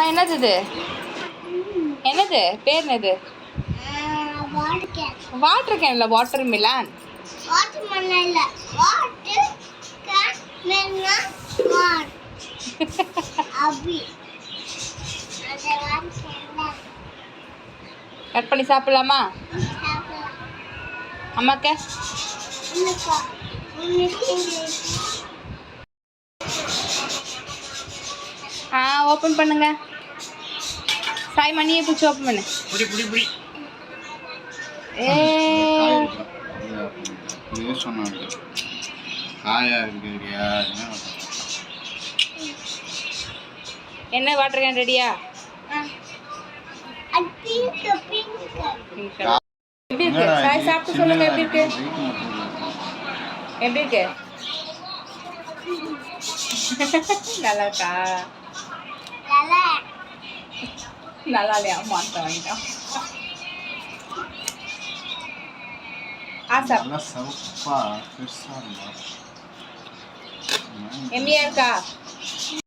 அம்மா என்னது இது? என்னது? பேர் என்னது? வாட்டர் கேன்ல வாட்டர் மிலான் கட் பண்ணி சாப்பிடலாமா? அம்மாக்கா? ஆ ஓப்பன் பண்ணுங்க. சாய் மணியை பிடிச்சி ஓப்பன் பண்ணு. புடி புடி புடி. ஏ. இது சொன்னாங்க. காயா இருக்கிறியா? என்ன வாட்டர்? கேன் ரெடியா எப்படி இருக்கு? சாய் சாப்பிட்டு சொல்லுங்க எப்படி இருக்கு? எப்படி இருக்கு? நல்லா இருக்கா? நல்லா இல்லையா மாத்த வாங்கிட்டான் ஆ சார் நல்லா எம்மியா இருக்கா